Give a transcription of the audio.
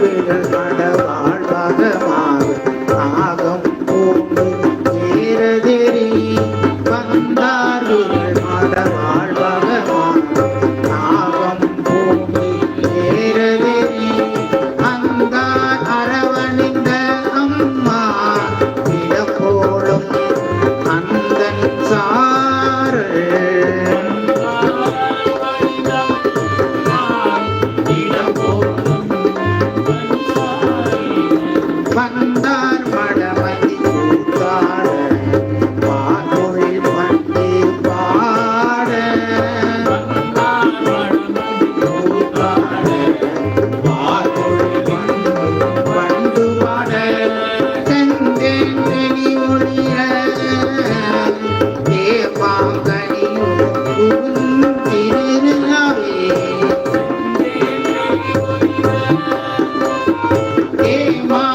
Venus, Mother. வந்தார் மடமதி பாட பாடொழில் பண்டே பாட பண்டு பாட செங்கி ஒளிய தேவாங்கனியும் திருநாவே தேவா